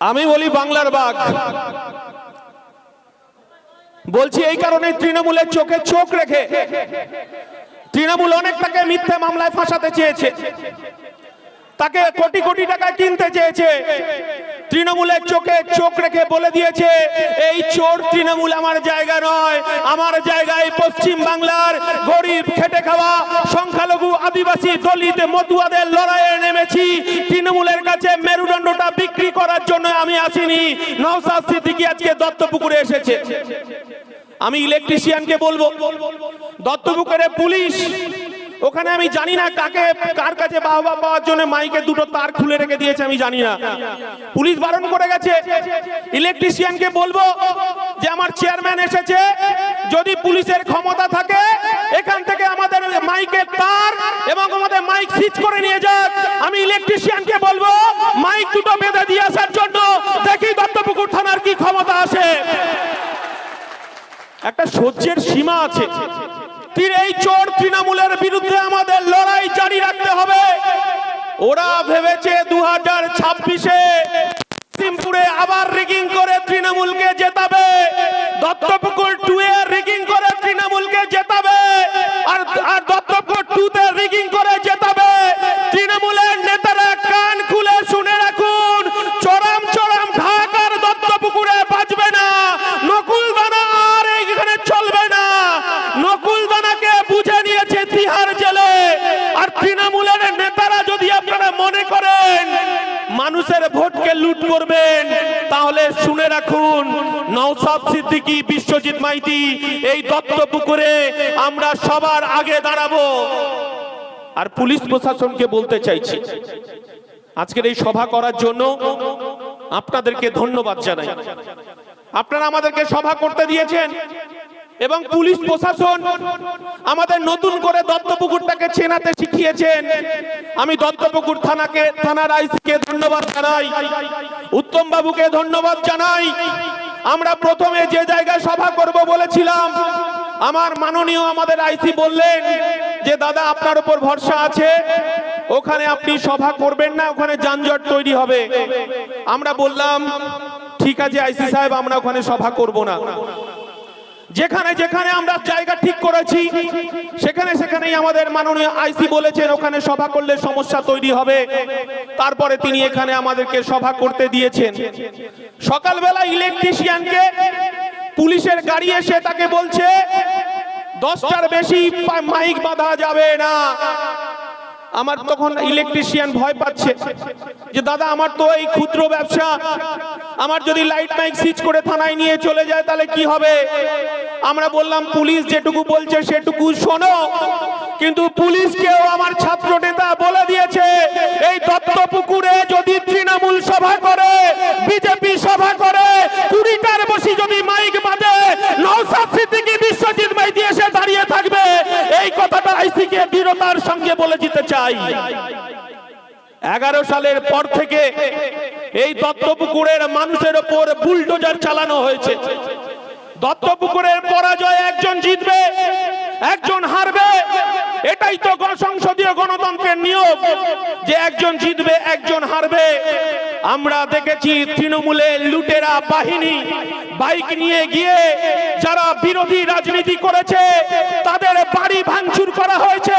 আমি বলি বাংলার বাঘ। বলছি এই কারণে তৃণমূলের চোখে চোখ রেখে তৃণমূল অনেক তাকে মিথ্যে মামলায় ফাঁসাতে চেয়েছে। তাকে কোটি কোটি টাকা কিনতে চেয়েছে। তৃণমূলের চোখে চোখ রেখে বলে দিয়েছে, এই চোর তৃণমূল আমার জায়গা নয়। আমার জায়গায় পশ্চিম বাংলার গরিব খেটে খাওয়া সংখ্যালঘু আদিবাসী দলিত মতুয়াদের লড়াইয়ে নেমেছি। তৃণমূলের কাছে মেরুদণ্ডটা বিক্রি করার জন্য আমি আসিনি। নওসাদ সিদ্দিকী আজকে দত্তপুকুরে এসেছে। আমি ইলেকট্রিশিয়ানকে বলব, দত্তপুকুরে পুলিশ ওখানে আমি জানি না কাকে, কার কাছে বাহবা পাওয়ার জন্য মাইকে দুটো তার খুলে রেখে দিয়েছে, আমি জানি না। পুলিশ বারণ করে গেছে। ইলেকট্রিশিয়ানকে বলব যে আমার চেয়ারম্যান এসেছে, যদি পুলিশের ক্ষমতা থাকে, এখান থেকে আমাদের মাইকের তার এবং আমাদের মাইক সিজ করে নিয়ে যাক। আমি ইলেকট্রিশিয়ানকে বলব, মাইক দুটো বেঁধে দিয়ে আসার জন্য দেখি দত্তপুকুর থানার কি ক্ষমতা আছে একটা সহ্যের সীমা আছে। এই চোর তৃণমূলের বিরুদ্ধে আমাদের লড়াই জারি রাখতে হবে। ওরা ভেবেছে দু হাজার ছাব্বিশে সিমপুরে আবার রিগিং করে তৃণমূলকে জেতাবে। দত্তপুকুর টু এ রিগিং করে তৃণমূলকে জেতাবে। আর আর দত্তপুকুর টু তে রিগিং করে জেতাবে তৃণমূলের নেতারা কান খুলে শুনে রাখুন চরম চরম ঢাকার দত্তপুকুরে বাজবে না নকুল দানা আর এখানে চলবে না নকুল দানাকে বুঝে নিয়েছে তিহার জেলে আর তৃণমূলের নেতারা যদি আপনারা মনে করেন মানুষের ভোটকে লুট করবেন তাহলে শুনে রাখুন সিদ্দিকী বিশ্বজিৎ মাইতি, এই দত্তপুকুরে আমরা সবার আগে দাঁড়াবো। আর পুলিশ প্রশাসনকে বলতে চাইছি, আজকের এই সভা করার জন্য আপনাদেরকে ধন্যবাদ জানাই। আপনারা আমাদেরকে সভা করতে দিয়েছেন এবং পুলিশ প্রশাসন আমাদের নতুন করে দত্তপুকুরটাকে চেনাতে শিখিয়েছেন। আমি দত্তপুকুর থানাকে, থানার আইসিকে ধন্যবাদ জানাই উত্তম বাবুকে ধন্যবাদ জানাই। আমরা প্রথমে যে জায়গায় সভা করব বলেছিলাম, আমার মাননীয় আমাদের আইসি বললেন যে, দাদা, আপনার উপর ভরসা আছে, ওখানে আপনি সভা করবেন না, ওখানে যানজট তৈরি হবে। আমরা বললাম, ঠিক আছে, আইসি সাহেব, আমরা ওখানে সভা করব না। যেখানে যেখানে আমরা জায়গা ঠিক করেছি, সেখানে সেখানেই আমাদের মাননীয় আইসি বলেছেন, ওখানে সভা করলে সমস্যা তৈরি হবে। তারপরে তিনি এখানে আমাদেরকে সভা করতে দিয়েছেন। সকালবেলা ইলেকট্রিশিয়ানকে পুলিশের গাড়ি এসে তাকে বলছে, দশটার বেশি মাইক বাঁধা যাবে না। আমার তখন ইলেকট্রিশিয়ান ভয় পাচ্ছে যে, দাদা, আমার তো এই ক্ষুদ্র ব্যবসা। আমার যদি লাইট মাইক সুইচ করে থানায় নিয়ে চলে যায়, তাহলে কি হবে? আমরা বললাম, পুলিশ যেটুকু বলছে সেটুকু শোনো। কিন্তু পুলিশকেও আমার ছাত্র নেতা বলে দিয়েছে, এই দত্তপুকুরে যদি তৃণমূল সভা করে বিজেপি সভা করে কুড়িটার বসি যদি মাইক বাঁধে নৌসাদ সিদ্দিকী বিশ্বজিৎ মাইতি এসে দাঁড়িয়ে থাকবে, এই কথাটা আইসিকে দৃঢ়তার সঙ্গে বলে দিতে চাই। এগারো সালের পর থেকে এই দত্তপুকুরের মানুষের ওপর বুলডোজার চালানো হয়েছে। দত্তপুকুরের পরাজয় একজন জিতবে, একজন হারবে, এটাই তো সংসদীয় গণতন্ত্রের নিয়ম যে একজন জিতবে, একজন হারবে। আমরা দেখেছি তৃণমূলের লুটেরা বাহিনী বাইক নিয়ে গিয়ে যারা বিরোধী রাজনীতি করেছে, তাদের বাড়ি ভাঙচুর করা হয়েছে,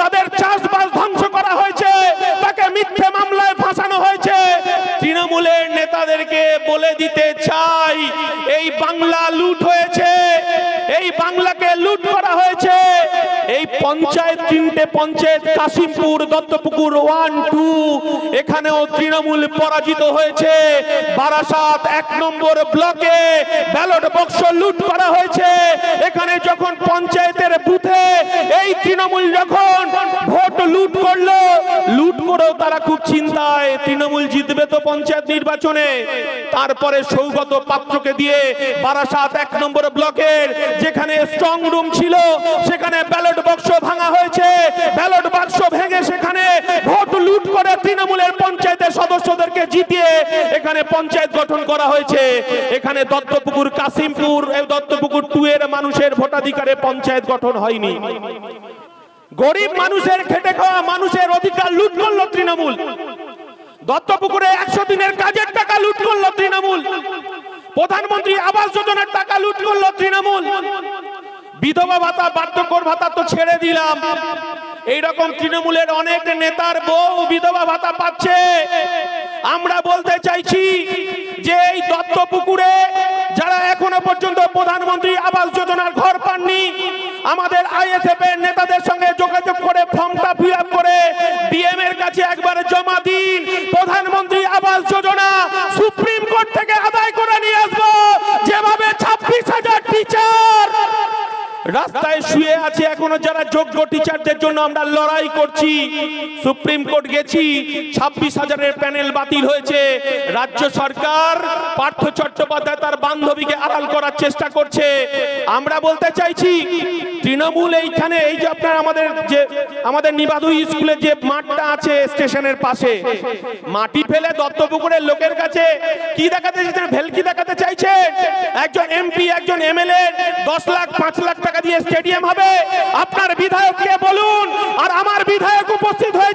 তাদের চাষবাস ধ্বংস করা হয়েছে, তাকে মিথ্যে মামলায় ফাঁসানো হয়েছে। তৃণমূলের নেতাদেরকে বলে দিতে চাই, এই বাংলা লুট হয়েছে, এই বাংলাকে লুট করা হয়েছে। এই পঞ্চায়েত তিনটে পঞ্চায়েত, কাশিমপুর, দত্তপুকুর, ওয়ান, টু, এখানেও তৃণমূল পরাজিত হয়েছে। বারাসাত এক নম্বর ব্লকে ব্যালট বক্স লুট করা হয়েছে। এখানে যখন পঞ্চায়েতের বুথে এই তৃণমূল যখন ভোট লুট করল, লুট করেও তারা খুব চিন্তায়, তৃণমূল জিতবে তো পঞ্চায়েত নির্বাচনে। তারপরে সৌগত পাত্রকে দিয়ে বারাসাত এক নম্বর ব্লকের যেখানে স্ট্রং রুম ছিল, সেখানে ব্যালট বক্স ভাঙা হয়েছে। ব্যালট বাক্স ভেঙে সেখানে ভোট লুট করে তৃণমূলের পঞ্চায়েতের সদস্যদেরকে জিতিয়ে এখানে পঞ্চায়েত গঠন করা হয়েছে। এখানে দত্তপুকুর কাসিমপুর দত্তপুকুর টু এর মানুষের ভোটাধিকারে পঞ্চায়েত গঠন হয়নি। গরিব মানুষের খেটে খাওয়া মানুষের অধিকার লুট করল তৃণমূল। দত্তপুকুরে একশো দিনের কাজের টাকা লুট করল প্রধানমন্ত্রী আবাস যোজনার টাকা লুট করল তৃণমূল। বিধবা ভাতা, বার্ধক্যর ভাতা তো ছেড়ে দিলাম। এইরকম তৃণমূলের অনেক নেতার বউ বিধবা ভাতা পাচ্ছে। আমরা বলতে চাইছি যে এই দত্ত পুকুরে যারা এখনও পর্যন্ত প্রধানমন্ত্রী আবাস যোজনার ঘর পাননি, আমাদের আইএসএফ এর নেতাদের সঙ্গে যোগাযোগ করে ফর্মটা ফিল আপ করে ডিএম এর কাছে একবার জমা দিন। প্রধানমন্ত্রী আবাস যোজনা সুপ্রিম কোর্ট থেকে আদায় করে নিয়ে আসব। যেভাবে ছাব্বিশ হাজার টিচার রাস্তায় শুয়ে আছে, এখনও যারা যোগ্য টিচারদের জন্য আমরা লড়াই করছি। সুপ্রিম কোর্ট গেছি, ছাব্বিশ হাজারের প্যানেল বাতিল হয়েছে। রাজ্য সরকার পার্থ চট্টোপাধ্যায় তার বান্ধবীকে আড়াল করার চেষ্টা করছে। আমরা বলতে চাইছি, তৃণমূল এইখানে, এই যে আপনার আমাদের যে, আমাদের নিবাদু স্কুলের যে মাঠটা আছে স্টেশনের পাশে, মাটি ফেলে দত্তপুকুরের লোকের কাছে কি দেখাতে চাইছেন? ভেলকি দেখাতে চাইছে একজন এমপি, একজন এমএলএ, দশ লাখ, পাঁচ লাখ টাকা দিয়ে স্টেডিয়াম হবে। আপনার বিধায়ককে বলুন আর আমার বিধায়ক উপস্থিত হয়েছে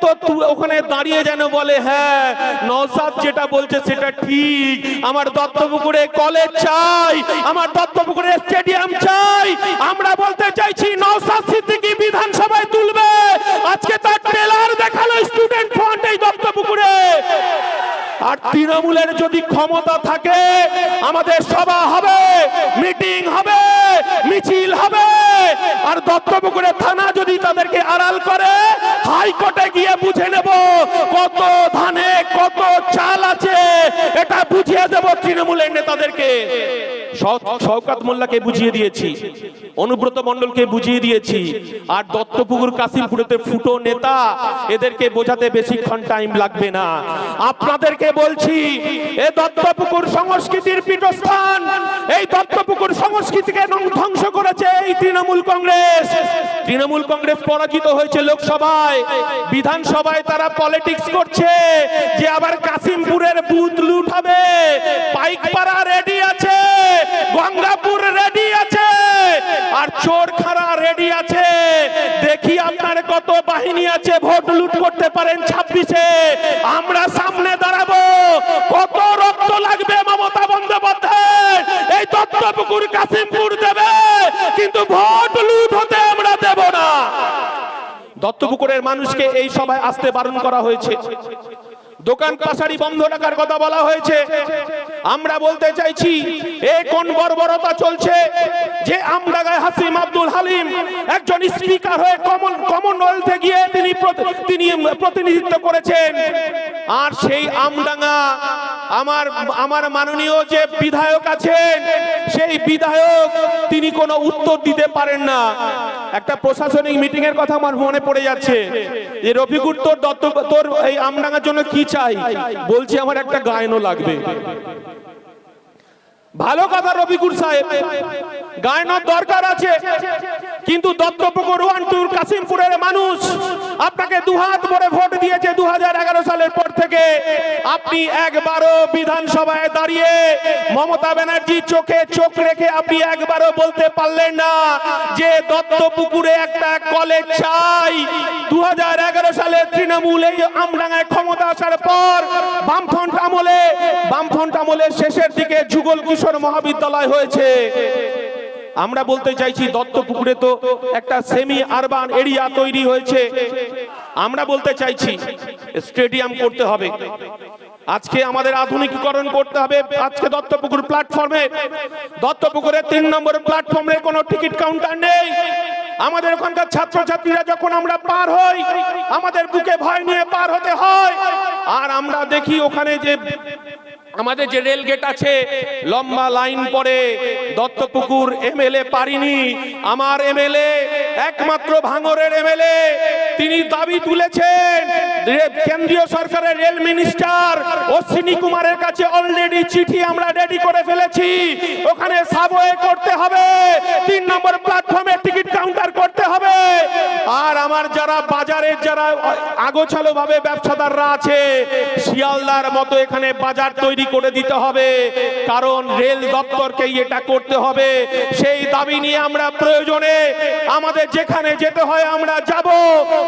তু- ওখানে দাঁড়িয়ে যেন বলে হ্যাঁ নওসাদ যেটা বলছে সেটা ঠিক। আমার দত্তপুকুরে কলেজ চাই, আমার দত্তপুকুরে স্টেডিয়াম চাই। আমরা বলতে চাইছি নওসাদ সিদ্দিকী বিধানসভায় তুলবে আজকে তার ট্রেলার দেখাল স্টুডেন্ট ফ্রন্ট এই দত্তপুকুরে আর তৃণমূলের যদি ক্ষমতা থাকে, আমাদের সভা হবে, মিটিং হবে, মিছিল হবে। আর দত্তপুকুরের থানা যদি তাদেরকে আড়াল করে, হাইকোর্টে গিয়ে বুঝে নেব কত ধানে কত চাল আছে। এটা বুঝিয়ে দেব তৃণমূলের নেতাদেরকে। শওকাত মোল্লাকে বুঝিয়ে দিয়েছি। অনুব্রত মণ্ডলকে বুঝিয়ে দিয়েছি। আর দত্তপুকুর কাশিমপুরেতে ফুটো নেতা, এদেরকে বোঝাতে বেশিক্ষণ টাইম লাগবে না। আপনাদেরকে বলছি, এ দত্তপুকুর সংস্কৃতির পীঠস্থান, এই দত্তপুকুর সংস্কৃতিকে ধ্বংস করেছে এই তৃণমূল কংগ্রেস। তৃণমূল কংগ্রেস পরাজিত হয়েছে লোকসভায়। বিধানসভায় তারা পলিটিক্স করছে যে আবার কাশিমপুরের বুথ লুট হবে। পাইকপাড়া রেডি আছে। গঙ্গাপুর রেডি আছে। আর চোরখারা রেডি আছে। দেখি আপনার কত বাহিনী আছে, ভোট লুট করতে পারেন ছাব্বিশে। আমরা সামনে দাঁড়াবো। কত রক্ত লাগবে মমতা বন্দ্যোপাধ্যায় এই দত্তপুকুর কাশিমপুর দেবে। কিন্তু ভোট লুট হতে আমরা দেব না। দত্তপুকুরের মানুষকে এই সভায় আসতে বারণ করা হয়েছে। দোকান পাশারি বন্ধ রাখার কথা বলা হয়েছে। আমরা বলতে চাইছি, এ কোন বর্বরতা চলছে যে আমডাঙ্গায় হাসিম আব্দুল হালিম একজন স্পিকার হয়ে কমন, কমনওয়েলথে গিয়ে তিনি তিনি প্রতিনিধিত্ব করেছেন। আর সেই আমডাঙ্গা আমার আমার মাননীয় যে বিধায়ক আছেন, সেই বিধায়ক তিনি কোনো উত্তর দিতে পারেন না। একটা প্রশাসনিক মিটিং এর কথা আমার মনে পড়ে যাচ্ছে। যে রফিকুর তোর দত্ত তোর এই আমডাঙ্গার জন্য কি চাই? বলছি, আমার একটা গায়নও লাগবে। ভালো কথা রবিকুর সাহেব। গায়নের দরকার আছে। কিন্তু দত্তপুকুর ওয়ান টুর কাশিমপুরের মানুষ আপনাকে দুহাত ভরে ভোট দিয়েছে দু সালের পর থেকে। আপনি একবারও বিধানসভায় দাঁড়িয়ে মমতা ব্যানার্জি চোখে চোখ রেখে আপনি একবারও বলতে পারলেন না যে দত্তপুকুরে একটা কলেজ চাই। দু হাজার এগারো সালে তৃণমূল এই আমডাঙ্গায় ক্ষমতা আসার পর বামফ্রন্ট আমলে বামফ্রন্ট আমলের শেষের দিকে যুগল কিশোর মহাবিদ্যালয় হয়েছে। আমরা বলতে চাইছি, দত্তপুকুরে তো একটা সেমি আরবান এরিয়া তৈরি হয়েছে। আমরা বলতে চাইছি স্টেডিয়াম করতে হবে। আজকে আমাদের আধুনিকীকরণ করতে হবে। আজকে দত্তপুকুর প্ল্যাটফর্মে দত্তপুকুরের তিন নম্বর প্ল্যাটফর্মে কোনো টিকিট কাউন্টার নেই। আমাদের ওখানকার ছাত্রছাত্রীরা যখন আমরা পার হই, আমাদের বুকে ভয় নিয়ে পার হতে হয়। আর আমরা দেখি ওখানে যে আমাদের যে রেল গেট আছে, লম্বা লাইন পরে দত্তপুকুর এমএলএ পারিনি। আমার এমএলএ, একমাত্র ভাঙরের এমএলএ, তিনি দাবি তুলেছেন কেন্দ্রীয় সরকারের রেল মিনিস্টার অশ্বিনী কুমারের কাছে অলরেডি চিঠি আমরা রেডি করে ফেলেছি। ওখানে সাবওয়ে করতে হবে, তিন নম্বর প্ল্যাটফর্মে টিকিট কাউন্টার করতে হবে। আর আমার যারা বাজারের যারা আগোছালো ভাবে ব্যবসাদাররা আছে, শিয়ালদার মতো এখানে বাজার তৈরি করে দিতে হবে। কারণ রেল দপ্তরকে এটা করতে হবে। সেই দাবি নিয়ে আমরা প্রয়োজনে আমাদের যেখানে যেতে হয় আমরা যাব,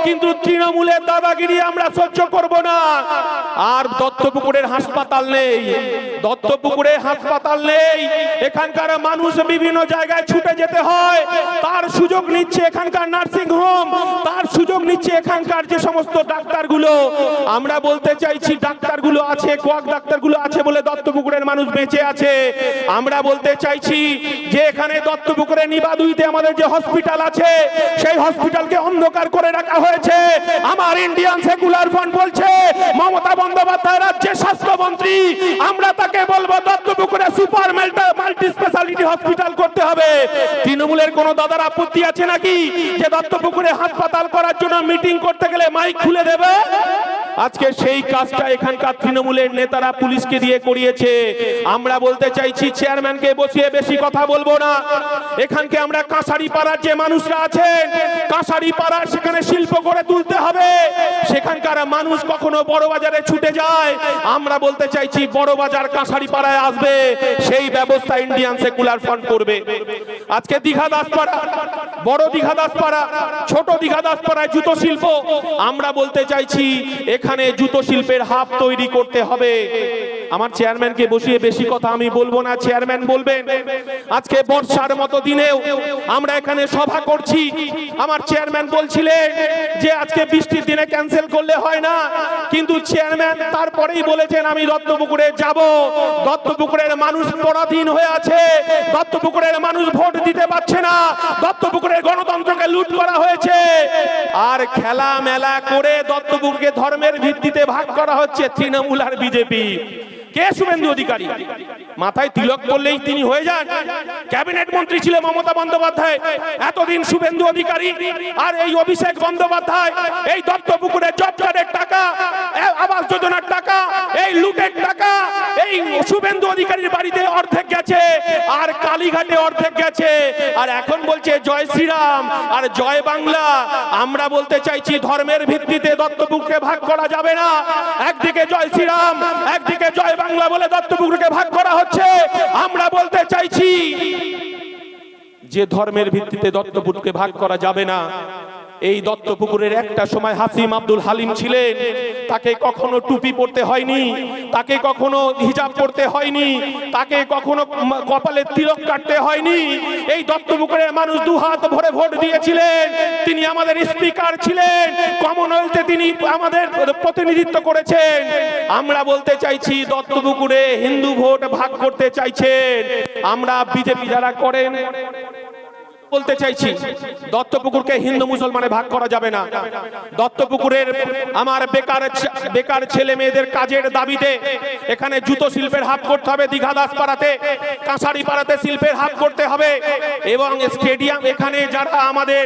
কিন্তু তৃণমূলের দাদাগিরি আমরা সহ্য করব না। আর দত্তপুকুরের হাসপাতাল নেই। দত্তপুকুরে হাসপাতাল নেই। এখানকার মানুষ বিভিন্ন জায়গায় ছুটে যেতে হয়। তার সুযোগ নিচ্ছে এখানকার নার্সিং হোম। তার সুযোগ নিচ্ছে এখানকার যে সমস্ত ডাক্তারগুলো। আমরা বলতে চাইছি, ডাক্তারগুলো আছে, কোয়াক ডাক্তারগুলো আছে বলে দত্তপুকুরের মানুষ বেঁচে আছে। আমরা বলতে চাইছি যে এখানে দত্তপুকুরে নিবাদুইতে আমাদের যে হসপিটাল আছে, সেই হসপিটালকে অন্ধকার করে রাখা হয়েছে। আমার ইন্ডিয়ান সেকুলার ফ্রন্ট বলছে, মমতা বন্দ্যোপাধ্যায় রাজ্যের স্বাস্থ্যমন্ত্রী, আমরা তাকে বলব দত্তপুকুরে সুপার মাল্টি স্পেশালিটি হসপিটাল করতে হবে। তৃণমূলের কোন দাদার আপত্তি আছে নাকি? যে দত্তপুকুরে হাসপাতাল করার জন্য মিটিং করতে গেলে মাইক খুলে দেবে? আজকে সেই কাজটা এখানকার তৃণমূলের নেতারা পুলিশকে দিয়ে করিয়েছে। আমরা বলতে চাইছি, চেয়ারম্যানকে বসিয়ে বেশি কথা বলব না। এখানকে আমরা কাঁসারি পাড়ার যে মানুষরা আছেন কাঁসারি পাড়ার সেখানে শিল্প করে তুলতে হবে। সেখানকার মানুষ কখনো বড় বাজারে ছুটে যায়। আমরা বলতে চাইছি বড় বাজার কাঁসারি পাড়ায় আসবে। সেই ব্যবস্থা ইন্ডিয়ান সেকুলার ফ্রন্ট করবে। আজকে দীঘা দাসপাড়া, বড় দীঘা দাসপাড়া, ছোট দীঘা দাসপাড়ায় জুতো শিল্প। আমরা বলতে চাইছি, এখানে জুতো শিল্পের হাব তৈরি করতে হবে। আমার চেয়ারম্যানকে বসিয়ে বেশি কথা আমি বলব না, চেয়ারম্যান বলবেন, আজকে বর্ষার মতো দিনেও আমরা এখানে সভা করছি। আমার চেয়ারম্যান বলছিলেন যে আজকে বৃষ্টির দিনে ক্যান্সেল করলে হয় না, কিন্তু চেয়ারম্যান তারপরেই বলেছেন, আমি দত্তপুকুরে যাব। দত্তপুকুরের মানুষ পরাধীন হয়ে আছে, দত্তপুকুরের মানুষ ভোট দিতে পারছে না, দত্তপুকুরের গণতন্ত্রকে লুট করা হয়েছে। আর খেলা মেলা করে দত্তপুকুরকে ধর্মের ভিত্তিতে ভাগ করা হচ্ছে তৃণমূল আর বিজেপি। কে শুভেন্দু অধিকারী? মাথায় তিলক করলেই তিনি হয়ে যান। ক্যাবিনেট মন্ত্রী ছিল মমতা বন্দ্যোপাধ্যায়। এতদিন শুভেন্দু অধিকারী আর এই অভিষেক বন্দ্যোপাধ্যায়, এই দত্তপুকুরের জব টাকা আবাস যোজনার টাকা, এই লুটের টাকা শুভেন্দু অধিকারীর বাড়িতে অর্ধেক গেছে, আর কালীঘাটে অর্ধেক গেছে। আর এখন বলছে, জয় শ্রীরাম, আর জয় বাংলা। আমরা বলতে চাইছি, ধর্মের ভিত্তিতে দত্তপুকুরকে ভাগ করা যাবে না। একদিকে জয় শ্রীরাম, একদিকে জয় বাংলা বলে দত্তপুকুরকে ভাগ করা হচ্ছে। আমরা বলতে চাইছি, যে ধর্মের ভিত্তিতে দত্তপুকুরকে ভাগ করা যাবে না এই দত্তপুকুরের একটা সময় হাসিম আব্দুল হালিম ছিলেন। তাকে কখনো টুপি পরতে হয়নি, তাকে কখনো হিজাব পরতে হয়নি, তাকে কখনো কপালে তিলক কাটতে হয়নি। এই দত্তপুকুরের মানুষ দু হাত ভরে ভোট দিয়েছিলেন। তিনি আমাদের স্পিকার ছিলেন। কমনওয়েলথে তিনি আমাদের প্রতিনিধিত্ব করেছেন। আমরা বলতে চাইছি, দত্তপুকুরে হিন্দু ভোট ভাগ করতে চাইছেন। আমরা বিজেপি যারা করেন বলতে চাইছি, দত্তপুকুরকে হিন্দু মুসলমানে ভাগ করা যাবে না। দত্তপুকুরের আমার বেকার বেকার ছেলে মেয়েদের কাজের দাবিতে এখানে জুতো শিল্পের হাব করতে হবে, দীঘা দাস পাড়াতে কাঁসারি পাড়াতে শিল্পের হাব করতে হবে এবং স্টেডিয়াম এখানে যারা আমাদের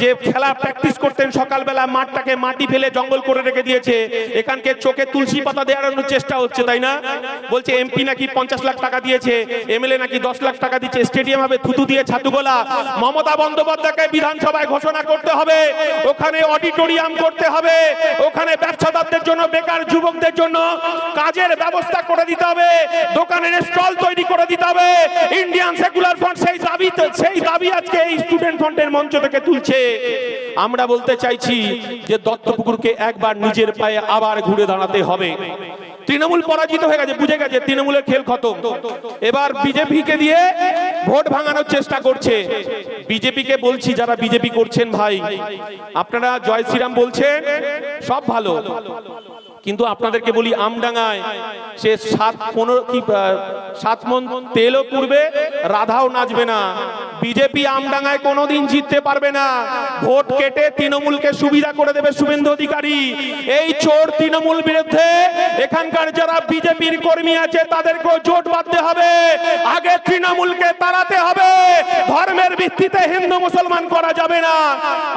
যে খেলা প্র্যাকটিস করতেন সকালবেলা, মাঠটাকে মাটি ফেলে জঙ্গল করে রেখে দিয়েছে, এখানকে চোখে তুলসী পাতা দেওয়ার চেষ্টা হচ্ছে, তাই না? বলছে, এমপি নাকি পঞ্চাশ লাখ টাকা দিয়েছে, এমএলএ নাকি দশ লাখ টাকা দিচ্ছে, স্টেডিয়াম হবে থুতু দিয়ে ছাতুগোলা মমতা বন্দ্যোপাধ্যায়কে বিধানসভায় ঘোষণা করতে হবে। ওখানে অডিটোরিয়াম করতে হবে। ওখানে ব্যবসাদারদের জন্য, বেকার যুবকদের জন্য কাজের ব্যবস্থা করে দিতে হবে। দোকানের স্টল তৈরি করে দিতে হবে। ইন্ডিয়ান সেকুলার ফ্রন্ট সেই দাবি সেই দাবি আজকে এই স্টুডেন্ট ফ্রন্টের মঞ্চ থেকে তুলছে। আমরা বলতে চাইছি যে দত্তপুকুরকে একবার নিজের পায়ে আবার ঘুরে দাঁড়াতে হবে। তৃণমূল পরাজিত হয়ে গেছে, বুঝে গেছে, তৃণমূলের খেল খতম। এবার বিজেপিকে দিয়ে ভোট ভাঙানোর চেষ্টা করছে। বিজেপিকে বলছি, যারা বিজেপি করছেন ভাই, আপনারা জয় শ্রীরাম বলছেন, সব ভালো। কিন্তু আপনাদেরকে বলি, আমডাঙ্গায় সে সাত পনেরো কি সাত মন তেলও পুড়বে, রাধাও নাচবে না। বিজেপি আমডাঙ্গায় কোনোদিন জিততে পারবে না। ভোট কেটে তৃণমূলকে সুবিধা করে দেবে শুভেন্দু অধিকারী। এই চোর তৃণমূল বিরুদ্ধে এখানকার যারা বিজেপির কর্মী আছে, তাদেরকেও জোট বাঁধতে হবে। আগে তৃণমূলকে তাড়াতে হবে। ধর্মের ভিত্তিতে হিন্দু মুসলমান করা যাবে না।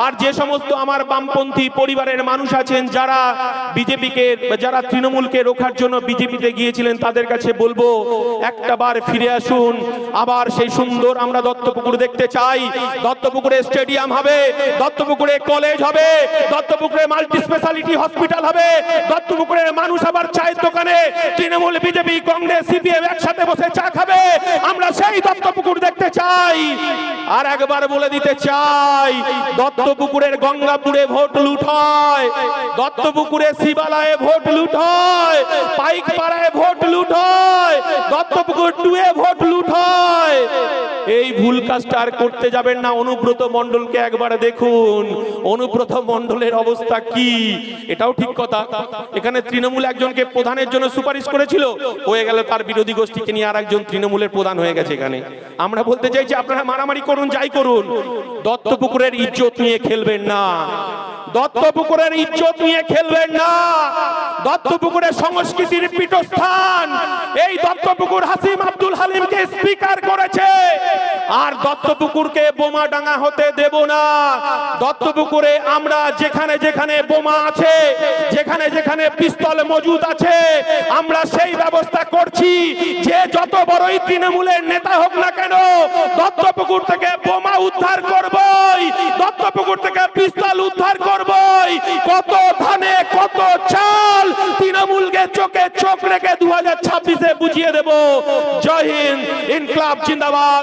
আর যে সমস্ত আমার বামপন্থী পরিবারের মানুষ আছেন, যারা বিজেপিকে, যারা তৃণমূলকে রোখার জন্য বিজেপিতে গিয়েছিলেন, তাদের কাছে বলব, একটা বার ফিরে আসুন। আবার সেই সুন্দর আমরা দত্তপুকুর দেখতে চাই। দত্তপুকুরে স্টেডিয়াম হবে, দত্তপুকুরে কলেজ হবে, দত্তপুকুরে মাল্টি স্পেশালিটি হসপিটাল হবে, দত্তপুকুরের মানুষ আবার চায়ের দোকানে। তৃণমূল, বিজেপি, কংগ্রেস, সিপিএম একসাথে বসে চা খাবে। আমরা সেই দত্তপুকুর দেখতে চাই। আর একবার বলে দিতে চাই, দত্তপুকুরের গঙ্গাপুরে ভোট লুট হয়, দত্তপুকুরে শিবালয়ে ভোট লুট হয় পাইক পাড়ায় ভোট লুট হয়, দত্তপুকুর টুয়ে ভোট লুট হয়। এই ভুল কাজটা আর করতে যাবেন না। অনুব্রত মণ্ডলকে একবার দেখুন। অনুব্রত মণ্ডলের অবস্থা কি? এটাও ঠিক কথা। এখানে তৃণমূল একজনকে প্রধানের জন্য সুপারিশ করেছিল। হয়ে গেল তার বিরোধী গোষ্ঠীকে নিয়ে আর একজন তৃণমূলের প্রধান হয়ে গেছে এখানে। আমরা বলতে চাইছি, আপনারা মারামারি করুন, যাই করুন। দত্তপুকুরের ইজ্জত নিয়ে খেলবেন না। দত্তপুকুরের ইজ্জত নিয়ে খেলবেন না। দত্তপুকুরের সংস্কৃতির পীঠস্থান। এই দত্তপুকুর হাসিম আব্দুল হালিমকে স্পিকার করেছে। আর দত্তপুকুরকে বোমা ডাঙা হতে দেব না। দত্তপুকুরে আমরা যেখানে যেখানে বোমা আছে, যেখানে যেখানে পিস্তল মজুদ আছে, আমরা সেই ব্যবস্থা করছি। যে যত বড়ই তৃণমূলের নেতা হোক না কেন, দত্তপুকুর থেকে বোমা উদ্ধার করবই, দত্তপুকুর থেকে পিস্তল উদ্ধার করবই। কত ধানে, কত চাল তৃণমূলকে চোখে চোখ রেখে দু হাজার ছাব্বিশে বুঝিয়ে দেব। জয় হিন্দ, ইনকলাব জিন্দাবাদ।